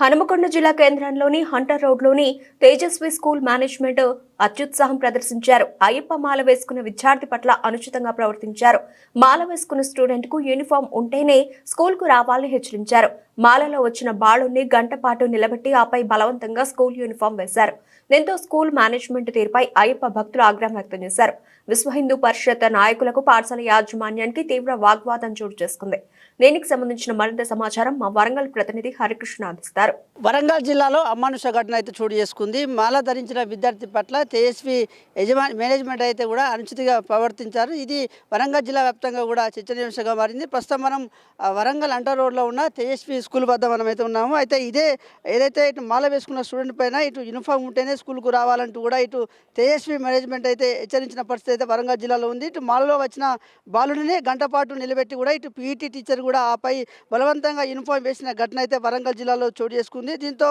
హనుమకొండ జిల్లా కేంద్రంలోని హంటర్ రోడ్లోని తేజస్వి స్కూల్ మేనేజ్మెంట్ అత్యుత్సాహం ప్రదర్శించారు. అయ్యప్ప మాల వేసుకున్న విద్యార్థి పట్ల అనుచితంగా ప్రవర్తించారు. మాల వేసుకున్న స్టూడెంట్కు యూనిఫామ్ ఉంటేనే స్కూల్కు రావాలని హెచ్చరించారు. మాలలో వచ్చిన బాలుని గంట పాటు నిలబెట్టి ఆపై బలవంతంగా స్కూల్ యూనిఫామ్ వేశారు. దీంతో స్కూల్ మేనేజ్మెంట్ తీరుపై అయ్యప్ప భక్తులు ఆగ్రహం వ్యక్తం చేశారు. విశ్వ హిందూ పరిషత్ నాయకులకు పాఠశాల యాజమాన్యానికి తీవ్ర వాగ్వాదం చోటు చేసుకుంది. దీనికి సంబంధించిన మరింత సమాచారం మా వరంగల్ ప్రతినిధి హరికృష్ణ అందిస్తారు. వరంగల్ జిల్లాలో అమానుష ఘటన అయితే చోటు చేసుకుంది. మాల ధరించిన విద్యార్థి పట్ల తేజస్వి యజమాని మేనేజ్మెంట్ అయితే కూడా అనుచితిగా ప్రవర్తించారు. ఇది వరంగల్ జిల్లా వ్యాప్తంగా కూడా చర్చనీయాంశంగా మారింది. ప్రస్తుతం మనం వరంగల్ అంటర్ రోడ్లో ఉన్న తేజస్వి స్కూల్ వద్ద మనం అయితే ఉన్నాము. అయితే ఇదే ఏదైతే ఇటు మాల వేసుకున్న స్టూడెంట్ పైన ఇటు యూనిఫామ్ ఉంటేనే స్కూల్కు రావాలంటూ కూడా ఇటు తేజస్వి మేనేజ్మెంట్ అయితే హెచ్చరించిన పరిస్థితి అయితే వరంగల్ జిల్లాలో ఉంది. ఇటు మాలలో వచ్చిన బాలుడిని గంటపాటు నిలబెట్టి కూడా ఇటు పీఈటీ టీచర్ కూడా ఆపై బలవంతంగా యూనిఫామ్ వేసిన ఘటన అయితే వరంగల్ జిల్లాలో చోటు చేసుకుంది. దీంతో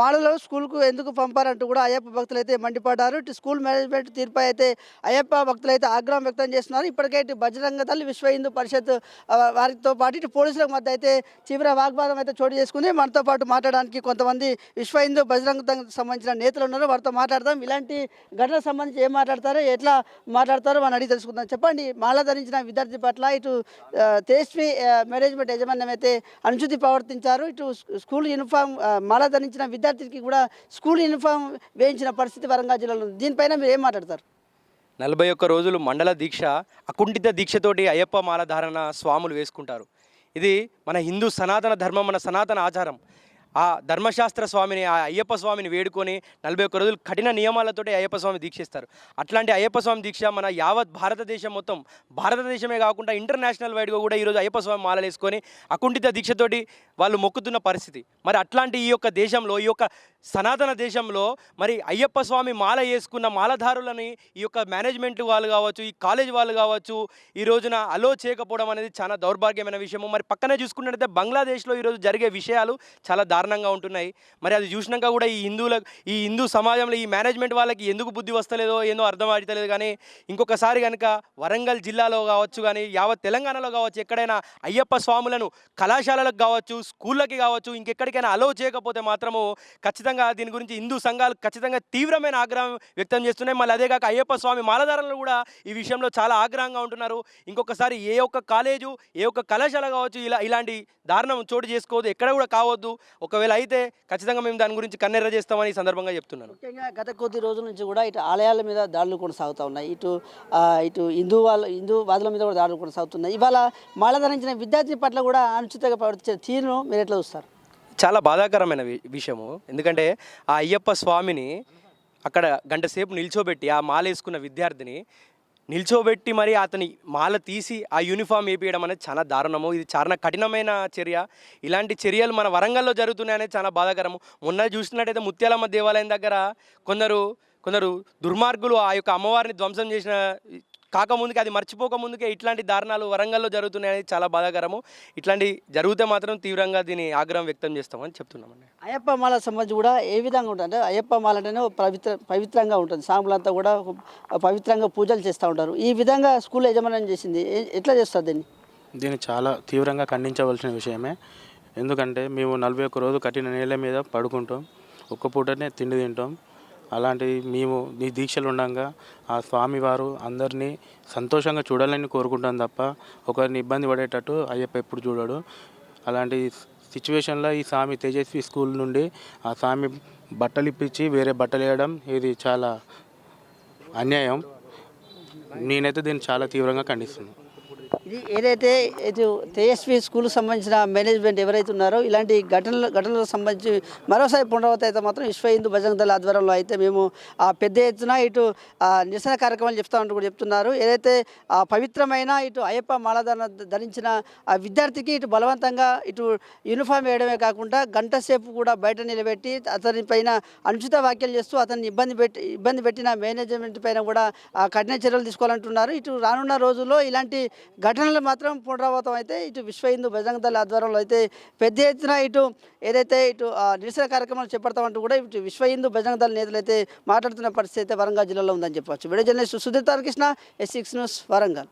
మాలలో స్కూల్కు ఎందుకు పంపారంటూ కూడా అయ్యప్ప భక్తులు అయితే మండిపడ్డారు. ఇటు స్కూల్ మేనేజ్మెంట్ తీర్పై అయితే అయ్యప్ప భక్తులు అయితే ఆగ్రహం వ్యక్తం చేస్తున్నారు. ఇప్పటికే ఇటు బజరంగ తల్లి విశ్వ హిందూ పరిషత్ వారితో పాటు ఇటు పోలీసుల మధ్య అయితే తీవ్ర వాగ్వాదం అయితే చోటు చేసుకుంది. మనతో పాటు మాట్లాడడానికి కొంతమంది విశ్వ హిందూ బజరంగ సంబంధించిన నేతలు ఉన్నారు. వారితో మాట్లాడదాం. ఇలాంటి ఘటనకు సంబంధించి ఏం మాట్లాడతారో ఎట్లా మాట్లాడతారో మనం అడిగి తెలుసుకుందాం. చెప్పండి మాల ధరించిన విద్యార్థి పట్ల ఇటు ఆ, తేజస్వి మేనేజ్మెంట్ యాజమాన్యం అయితే అనుచితి ప్రవర్తించారు. ఇటు స్కూల్ యూనిఫామ్ మాల ధరించిన విద్యార్థికి కూడా స్కూల్ యూనిఫామ్ వేయించిన పరిస్థితి వరంగల్ జిల్లాలో ఉంది. దీనిపైన మీరు ఏం మాట్లాడతారు? నలభై ఒక్క రోజులు మండల దీక్ష అకుంఠిత దీక్షతోటి అయ్యప్ప మాల ధారణ స్వాములు వేసుకుంటారు. ఇది మన హిందూ సనాతన ధర్మం మన సనాతన ఆచారం. ఆ ధర్మశాస్త్ర స్వామిని ఆ అయ్యప్ప స్వామిని వేడుకొని నలభై ఒక్క రోజులు కఠిన నియమాలతోటి అయ్యప్ప స్వామి దీక్షిస్తారు. అట్లాంటి అయ్యప్ప స్వామి దీక్ష మన యావత్ భారతదేశం మొత్తం భారతదేశమే కాకుండా ఇంటర్నేషనల్ వైడ్గా కూడా ఈరోజు అయ్యప్ప స్వామి మాలలేసుకొని అకుంఠిత దీక్షతోటి వాళ్ళు మొక్కుతున్న పరిస్థితి. మరి అట్లాంటి ఈ యొక్క దేశంలో ఈ యొక్క సనాతన దేశంలో మరి అయ్యప్ప స్వామి మాల వేసుకున్న మాలధారులని ఈ యొక్క మేనేజ్మెంట్ వాళ్ళు కావచ్చు ఈ కాలేజ్ వాళ్ళు కావచ్చు ఈ రోజున అలో చేయకపోవడం అనేది చాలా దౌర్భాగ్యమైన విషయము. మరి పక్కనే చూసుకున్నట్టయితే బంగ్లాదేశ్లో ఈరోజు జరిగే విషయాలు చాలా దారుణంగా ఉంటున్నాయి. మరి అది చూసినాక కూడా ఈ హిందువుల ఈ హిందూ సమాజంలో ఈ మేనేజ్మెంట్ వాళ్ళకి ఎందుకు బుద్ధి వస్తలేదో ఏందో అర్థం అవుతలేదు కానీ ఇంకొకసారి కనుక వరంగల్ జిల్లాలో కావచ్చు కానీ యావత్ తెలంగాణలో కావచ్చు ఎక్కడైనా అయ్యప్ప స్వాములను కళాశాలలకు కావచ్చు స్కూళ్ళకి కావచ్చు ఇంకెక్కడికైనా అలో చేయకపోతే మాత్రము ఖచ్చితంగా ఖచ్చితంగా దీని గురించి హిందూ సంఘాలు ఖచ్చితంగా తీవ్రమైన ఆగ్రహం వ్యక్తం చేస్తున్నాయి. మళ్ళీ అదే కాక అయ్యప్ప స్వామి మాలధారలు కూడా ఈ విషయంలో చాలా ఆగ్రహంగా ఉంటున్నారు. ఇంకొకసారి ఏ ఒక్క కాలేజు ఏ ఒక్క కళాశాల కావచ్చు ఇలా ఇలాంటి దారుణం చోటు చేసుకోవద్దు ఎక్కడ కూడా కావద్దు. ఒకవేళ అయితే ఖచ్చితంగా మేము దాని గురించి కన్నెర్ర చేస్తామని సందర్భంగా చెప్తున్నాను. ముఖ్యంగా గత కొద్ది రోజుల నుంచి కూడా ఇటు ఆలయాల మీద దాడులు కొనసాగుతూ ఉన్నాయి. ఇటు ఇటు హిందూ వాళ్ళ హిందూ వాదుల మీద కూడా దాడులు కొనసాగుతున్నాయి. ఇవాళ మాలధరించిన విద్యార్థి పట్ల కూడా అనుచితంగా ప్రవర్తించే తీరును మీరు ఎట్లా చూస్తారు? చాలా బాధాకరమైన వి- విషయము. ఎందుకంటే ఆ అయ్యప్ప స్వామిని అక్కడ గంట సేపు నిల్చోబెట్టి ఆ మాల వేసుకున్న విద్యార్థిని నిల్చోబెట్టి మరి అతని మాల తీసి ఆ యూనిఫామ్ వేపియడం అనేది చాలా దారుణము. ఇది చాలా కఠినమైన చర్య. ఇలాంటి చర్యలు మన వరంగల్లో జరుగుతున్నాయనేది చాలా బాధాకరము. మొన్న చూసినట్టయితే ముత్యాలమ్మ దేవాలయం దగ్గర కొందరు కొందరు దుర్మార్గులు ఆ యొక్క అమ్మవారిని ధ్వంసం చేసిన కాకముందుకే అది మర్చిపోక ముందుకే ఇట్లాంటి దారుణాలు వరంగల్లో జరుగుతున్నాయని చాలా బాధాకరము. ఇట్లాంటి జరిగితే మాత్రం తీవ్రంగా దీని ఆగ్రహం వ్యక్తం చేస్తామని చెప్తున్నామండి. అయ్యప్ప మాల సంబంధించి కూడా ఏ విధంగా ఉంటుంది అంటే అయ్యప్ప మాల అంటేనే ఒక పవిత్ర పవిత్రంగా ఉంటుంది. సాములంతా కూడా పవిత్రంగా పూజలు చేస్తూ ఉంటారు. ఈ విధంగా స్కూల్ యజమాన్యం చేసింది? ఎట్లా చేస్తారు దీన్ని? దీన్ని చాలా తీవ్రంగా ఖండించవలసిన విషయమే. ఎందుకంటే మేము నలభై ఒక్క రోజు కఠిన నేల మీద పడుకుంటాం. ఒక్క పూటనే తిండి తింటాం. అలాంటి మేము ఈ దీక్షలు ఉండగా ఆ స్వామివారు అందరినీ సంతోషంగా చూడాలని కోరుకుంటాం తప్ప ఒకరిని ఇబ్బంది పడేటట్టు అయ్యప్ప ఎప్పుడు చూడడు. అలాంటి సిచ్యువేషన్లో ఈ స్వామి తేజస్వి స్కూల్ నుండి ఆ స్వామి బట్టలు ఇప్పించి వేరే బట్టలు వేయడం ఇది చాలా అన్యాయం. నేనైతే దీన్ని చాలా తీవ్రంగా ఖండిస్తున్నాను. ఇది ఏదైతే ఇటు తేజస్వి స్కూల్కి సంబంధించిన మేనేజ్మెంట్ ఎవరైతే ఉన్నారో ఇలాంటి ఘటనలు ఘటనలకు సంబంధించి మరోసారి పునరావృతం అయితే మాత్రం విశ్వ హిందూ బజరంగ దళ ఆధ్వర్యంలో అయితే మేము ఆ పెద్ద ఎత్తున ఇటు ఆ, నిరసన కార్యక్రమాలు చెప్తామంటూ కూడా చెప్తున్నారు. ఏదైతే ఆ పవిత్రమైన ఇటు అయ్యప్ప మాలధన ధరించిన ఆ విద్యార్థికి ఇటు బలవంతంగా ఇటు యూనిఫామ్ వేయడమే కాకుండా గంట సేపు కూడా బయట నిలబెట్టి అతని పైన అనుచిత వ్యాఖ్యలు చేస్తూ అతన్ని ఇబ్బంది పెట్టి ఇబ్బంది పెట్టిన మేనేజ్మెంట్ పైన కూడా ఆ కఠిన చర్యలు తీసుకోవాలంటున్నారు. ఇటు రానున్న రోజుల్లో ఇలాంటి ఘటనలు మాత్రం పునరావృతం అయితే ఇటు విశ్వ హిందూ బజరంగ దళ ఆధ్వర్యంలో అయితే పెద్ద ఎత్తున ఇటు ఏదైతే ఇటు ఆ, నిరసన కార్యక్రమాలు చేపడతామంటూ కూడా ఇటు విశ్వ హిందూ బజరంగ దళ నేతలు అయితే మాట్లాడుతున్న పరిస్థితి అయితే వరంగల్ జిల్లాలో ఉందని చెప్పవచ్చు. Video journalist Sudheer Tarakrishna S six news Warangal.